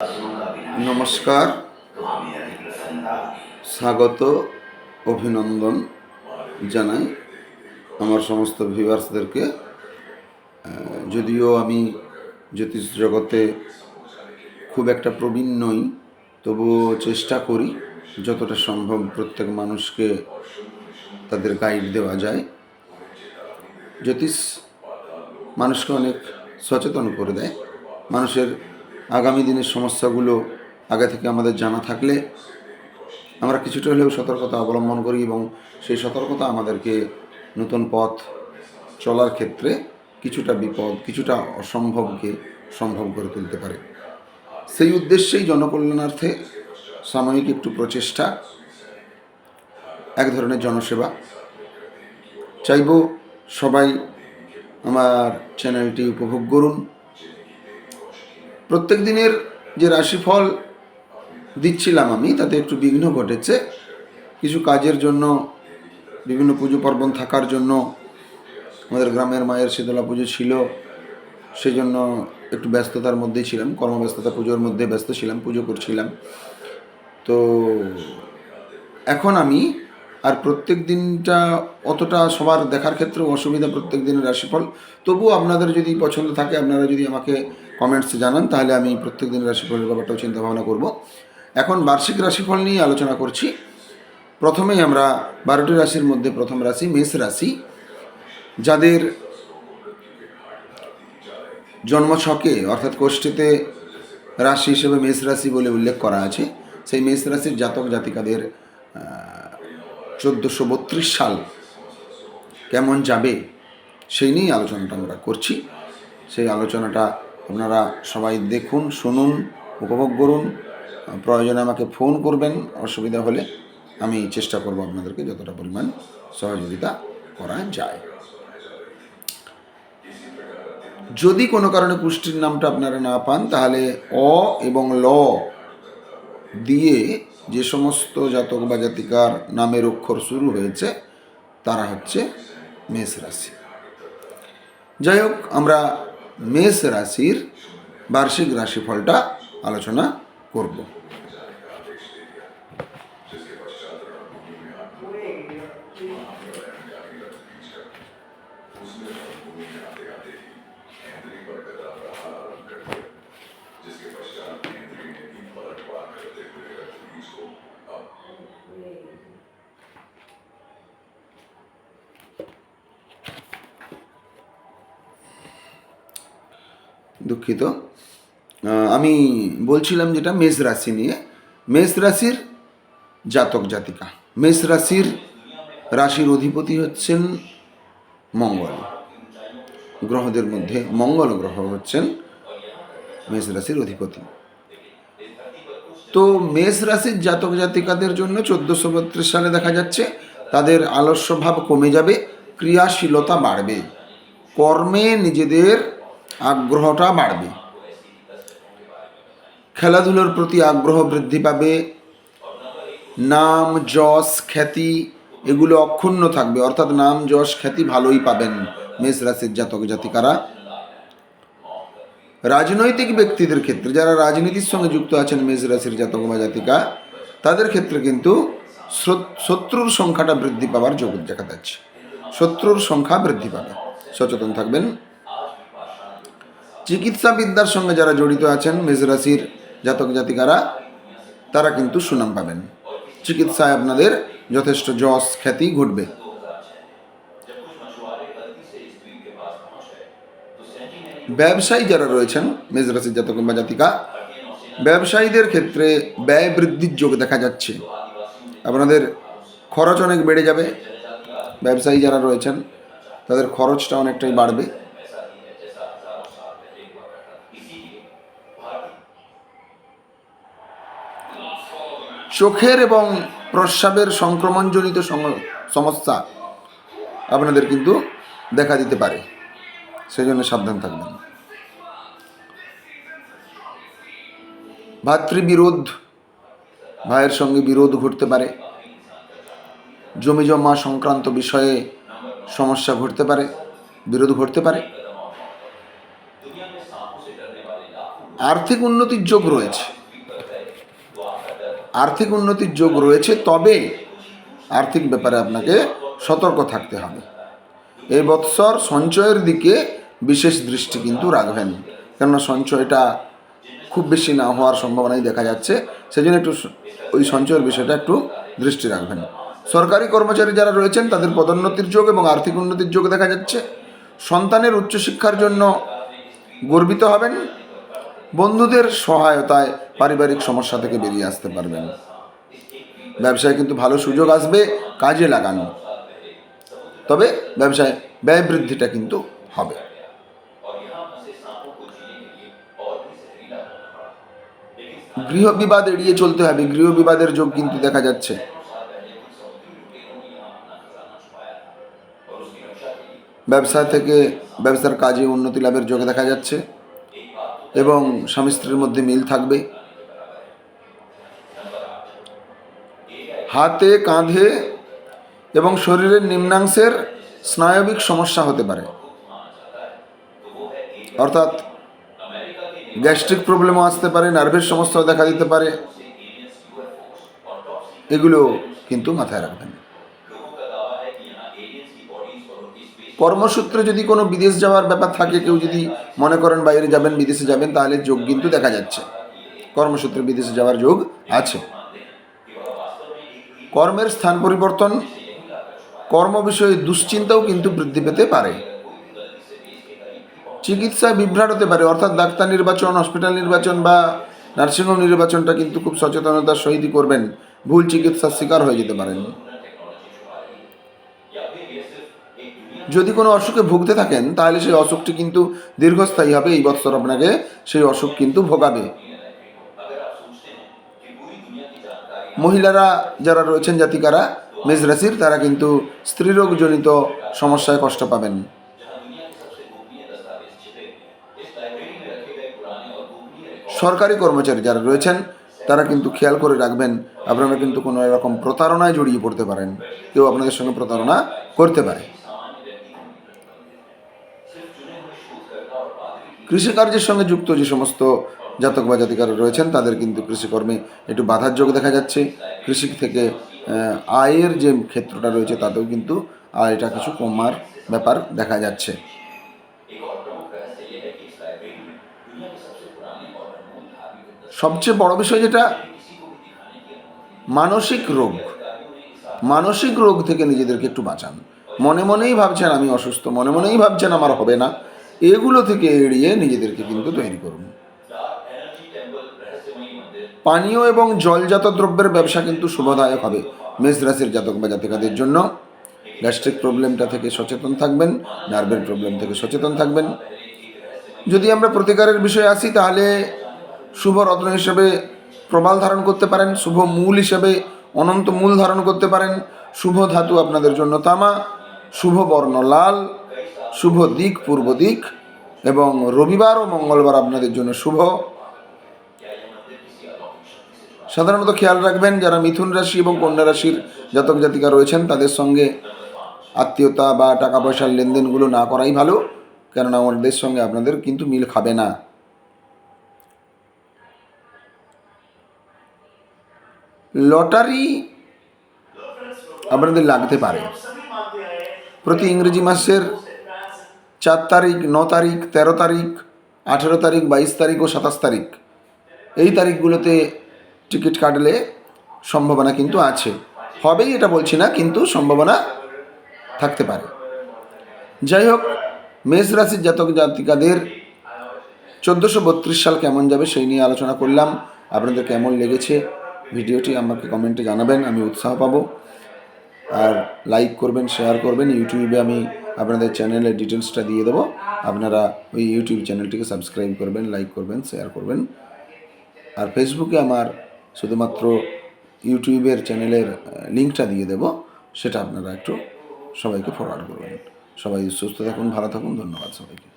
নমস্কার। স্বাগত, অভিনন্দন জানাই আমার সমস্ত ভিউয়ার্সদেরকে যদিও আমি জ্যোতিষ জগতে খুব একটা প্রবীণ নই, তবুও চেষ্টা করি যতটা সম্ভব প্রত্যেক মানুষকে তাদের গাইড দেওয়া যায়। জ্যোতিষ মানুষকে অনেক সচেতন করে দেয়। মানুষের আগামী দিনের সমস্যাগুলো আগে থেকে আমাদের জানা থাকলে আমরা কিছুটা হলেও সতর্কতা অবলম্বন করি এবং সেই সতর্কতা আমাদেরকে নতুন পথ চলার ক্ষেত্রে কিছুটা বিপদ, কিছুটা অসম্ভবকে সম্ভব করে তুলতে পারে। সেই উদ্দেশ্যেই জনকল্যাণার্থে সাময়িক একটু প্রচেষ্টা, এক ধরনের জনসেবা। চাইব সবাই আমার চ্যানেলটি উপভোগ করুন। প্রত্যেক দিনের যে রাশিফল দিচ্ছিলাম আমি, তাতে একটু বিঘ্ন ঘটেছে। কিছু কাজের জন্য, বিভিন্ন পুজো পার্বণ থাকার জন্য, আমাদের গ্রামের মায়ের শীতলা পুজো ছিল সেই জন্য একটু ব্যস্ততার মধ্যেই ছিলাম, কর্মব্যস্ততা পুজোর মধ্যে ব্যস্ত ছিলাম, পুজো করছিলাম। তো এখন আমি আর প্রত্যেক দিনটা অতটা সবার দেখার ক্ষেত্রে অসুবিধা প্রত্যেক দিনের রাশিফল। তবুও আপনাদের যদি পছন্দ থাকে, আপনারা যদি আমাকে কমেন্টসে জানান, তাহলে আমি প্রত্যেক দিন রাশিফলের ব্যাপারটাও চিন্তা ভাবনা করব। এখন বার্ষিক রাশিফল নিয়ে আলোচনা করছি। প্রথমেই আমরা বারোটি রাশির মধ্যে প্রথম রাশি, মেষ রাশি। যাদের জন্মছকে, অর্থাৎ কোষ্ঠীতে রাশি হিসেবে মেষ রাশি বলে উল্লেখ করা আছে, সেই মেষ রাশির জাতক জাতিকাদের চোদ্দোশো বত্রিশ সাল কেমন যাবে, সেই নিয়েই আলোচনাটা আমরা করছি। সেই আলোচনাটা আপনারা সবাই দেখুন, শুনুন, উপভোগ করুন। প্রয়োজনে আমাকে ফোন করবেন, অসুবিধা হলে আমি চেষ্টা করব আপনাদেরকে যতটা পরিমাণ সহযোগিতা করা যায়। যদি কোনো কারণে পুষ্টির নামটা আপনারা না পান, তাহলে অ এবং ল দিয়ে যে সমস্ত জাতক বা জাতিকার নামের অক্ষর শুরু হয়েছে, তারা হচ্ছে মেষ রাশি। যাই হোক, আমরা মেষ রাশির বার্ষিক রাশিফলটা আলোচনা করব। দুঃখিত। আমি বলছিলাম যেটা, মেষ রাশি নিয়ে। মেষ রাশির জাতক জাতিকা। মেষ রাশির রাশির অধিপতি হচ্ছেন মঙ্গল। গ্রহদের মধ্যে মঙ্গল গ্রহ হচ্ছেন মেষ রাশির অধিপতি। তো মেষ রাশির জাতক জাতিকাদের জন্য চোদ্দোশো বত্রিশ সালে দেখা যাচ্ছে, তাদের আলস্যভাব কমে যাবে, ক্রিয়াশীলতা বাড়বে। কর্মে নিজেদের আগ্রহটা বাড়বে। খেলাধুলোর প্রতি আগ্রহ বৃদ্ধি পাবে। নাম, যশ, খ্যাতি এগুলো অক্ষুণ্ণ থাকবে। অর্থাৎ নাম, যশ, খ্যাতি ভালোই পাবেন মেষ রাশির জাতক জাতিকারা। রাজনৈতিক ব্যক্তিদের ক্ষেত্রে যারা রাজনীতির সঙ্গে যুক্ত আছেন মেষ রাশির জাতক বা জাতিকা, তাদের ক্ষেত্রে কিন্তু শত্রুর সংখ্যাটা বৃদ্ধি পাওয়ার যোগ দেখা যাচ্ছে। শত্রুর সংখ্যা বৃদ্ধি পাবে। সচেতন থাকবেন। চিকিৎসা বিদ্যার সঙ্গে যারা জড়িত আছেন মেষ রাশির জাতক জাতিকারা, তারা কিন্তু সুনাম পাবেন। চিকিৎসায় আপনাদের যথেষ্ট যশ খ্যাতি ঘটবে। ব্যবসায়ী যারা রয়েছেন মেষ রাশির জাতক বা জাতিকা, ব্যবসায়ীদের ক্ষেত্রে ব্যয় বৃদ্ধির যোগ দেখা যাচ্ছে। আপনাদের খরচ অনেক বেড়ে যাবে। ব্যবসায়ী যারা রয়েছেন, তাদের খরচটা অনেকটাই বাড়বে। চোখের এবং প্রস্রাবের সংক্রমণজনিত সমস্যা আপনাদের কিন্তু দেখা দিতে পারে। সেই জন্য সাবধান থাকবেন। ভাতৃবিরোধ, ভাইয়ের সঙ্গে বিরোধ ঘটতে পারে। জমি জমা সংক্রান্ত বিষয়ে সমস্যা ঘটতে পারে, বিরোধ ঘটতে পারে। আর্থিক উন্নতির যোগ রয়েছে। আর্থিক উন্নতির যোগ রয়েছে, তবে আর্থিক ব্যাপারে আপনাকে সতর্ক থাকতে হবে। এই বৎসর সঞ্চয়ের দিকে বিশেষ দৃষ্টি কিন্তু রাখবেন, কেননা সঞ্চয়টা খুব বেশি না হওয়ার সম্ভাবনাই দেখা যাচ্ছে সেই জন্য একটু ওই সঞ্চয়ের বিষয়টা একটু দৃষ্টি রাখবেন। সরকারি কর্মচারী যারা রয়েছেন, তাদের পদোন্নতির যোগ এবং আর্থিক উন্নতির যোগ দেখা যাচ্ছে। সন্তানের উচ্চশিক্ষার জন্য গর্বিত হবেন বন্ধুদের সহায়তায় পারিবারিক সমস্যা থেকে বেরিয়ে আসতে পারবেন। ব্যবসায় কিন্তু ভালো সুযোগ আসবে, কাজে লাগানো। তবে ব্যবসায় ব্যয় বৃদ্ধিটা কিন্তু হবে। গৃহ বিবাদ এড়িয়ে চলতে হবে গৃহ বিবাদের যোগ কিন্তু দেখা যাচ্ছে। ব্যবসা থেকে ব্যবসার কাজে উন্নতি লাভের যোগ দেখা যাচ্ছে। এবং স্বামী স্ত্রীর মধ্যে মিল থাকবে। হাতে কাঁধে এবং শরীরের নিম্নাংশের স্নায়বিক সমস্যা হতে পারে। অর্থাৎ গ্যাস্ট্রিক প্রবলেমও আসতে পারে, নার্ভের সমস্যাও দেখা দিতে পারে। এগুলো কিন্তু মাথায় রাখবেন। কর্মসূত্রে যদি কোনো বিদেশ যাওয়ার ব্যাপার থাকে, কেউ যদি মনে করেন বাইরে যাবেন, বিদেশে যাবেন, তাহলে যোগ কিন্তু দেখা যাচ্ছে। কর্মসূত্রে বিদেশে যাওয়ার যোগ আছে। কর্মের স্থান পরিবর্তন, কর্ম বিষয়ে দুশ্চিন্তাও কিন্তু বৃদ্ধি পেতে পারে। চিকিৎসায় বিভ্রাট হতে পারে, অর্থাৎ ডাক্তার নির্বাচন হসপিটাল নির্বাচন বা নার্সিংহোম নির্বাচনটা কিন্তু খুব সচেতনতার সহিতই করবেন। ভুল চিকিৎসার শিকার হয়ে যেতে পারেন। যদি কোনো অসুখে ভুগতে থাকেন, তাহলে সেই অসুখটি কিন্তু দীর্ঘস্থায়ী হবে। এই বৎসর আপনাকে সেই অসুখ কিন্তু ভোগাবে। মহিলারা যারা রয়েছেন, জাতিকারা মেষ তারা কিন্তু স্ত্রীরোগজনিত সমস্যায় কষ্ট পাবেন। সরকারি কর্মচারী যারা রয়েছেন, তারা কিন্তু খেয়াল করে রাখবেন, আপনারা কিন্তু কোনো এরকম প্রতারণায় জড়িয়ে পড়তে পারেন। কেউ আপনাদের সঙ্গে প্রতারণা করতে পারে। কৃষিকার্যের সঙ্গে যুক্ত যে সমস্ত জাতক বা জাতিকারা রয়েছেন, তাদের কিন্তু কৃষিকর্মে একটু বাধার যোগ দেখা যাচ্ছে। কৃষি থেকে আয়ের যে ক্ষেত্রটা রয়েছে, তাতেও কিন্তু আয়টা কিছু কমার ব্যাপার দেখা যাচ্ছে। সবচেয়ে বড় বিষয় যেটা, মানসিক রোগ। মানসিক রোগ থেকে নিজেদেরকে একটু বাঁচান। মনে মনেই ভাবছেন, আমি অসুস্থ। মনে মনেই ভাবছেন, আমার হবে না। এগুলো থেকে এড়িয়ে নিজেদেরকে কিন্তু তৈরি করুন। পানীয় এবং জলজাত দ্রব্যের ব্যবসা কিন্তু শুভদায়ক হবে। মেষ রাশির জাতক বা জাতিকাদের জন্য গ্যাস্ট্রিক প্রবলেমটা থেকে সচেতন থাকবেন, নার্ভের প্রবলেম থেকে সচেতন থাকবেন। যদি আমরা প্রতিকারের বিষয়ে আসি, তাহলে শুভ রত্ন হিসেবে প্রবাল ধারণ করতে পারেন, শুভ মূল হিসেবে অনন্ত মূল ধারণ করতে পারেন। শুভ ধাতু আপনাদের জন্য তামা, শুভ বর্ণ লাল শুভ দিক, পূর্ব দিক, এবং রবিবার ও মঙ্গলবার আপনাদের জন্য শুভ। সাধারণত খেয়াল রাখবেন, যারা মিথুন রাশি এবং কন্যা রাশির জাতক জাতিকা রয়েছেন, তাদের সঙ্গে আত্মীয়তা বা টাকা পয়সার লেনদেনগুলো না করাই ভালো, কেননা আমাদের সঙ্গে আপনাদের কিন্তু মিল খাবে না। লটারি আপনাদের লাগতে পারে। প্রতি ইংরেজি মাসের চার তারিখ, ন তারিখ, তেরো তারিখ, আঠেরো তারিখ, বাইশ তারিখ ও সাতাশ তারিখ। এই তারিখগুলোতে টিকিট কাটলে সম্ভাবনা কিন্তু আছে। হবেই এটা বলছি না, কিন্তু সম্ভাবনা থাকতে পারে। যাই হোক, মেষ রাশির জাতক জাতিকাদের চোদ্দোশো বত্রিশ সাল কেমন যাবে সেই নিয়ে আলোচনা করলাম। আপনাদের কেমন লেগেছে? ভিডিওটি আমাকে কমেন্টে জানাবেন, আমি উৎসাহ পাবো। আর লাইক করবেন শেয়ার করবেন। ইউটিউবে আমি আপনাদের চ্যানেলের ডিটেলসটা দিয়ে দেবো। আপনারা ওই ইউটিউব চ্যানেলটিকে সাবস্ক্রাইব করবেন লাইক করবেন শেয়ার করবেন। আর ফেসবুকে আমার শুধুমাত্র ইউটিউবের চ্যানেলের লিঙ্কটা দিয়ে দেবো। সেটা আপনারা একটু সবাইকে ফরওয়ার্ড করবেন। সবাই সুস্থ থাকুন, ভালো থাকুন। ধন্যবাদ সবাইকে।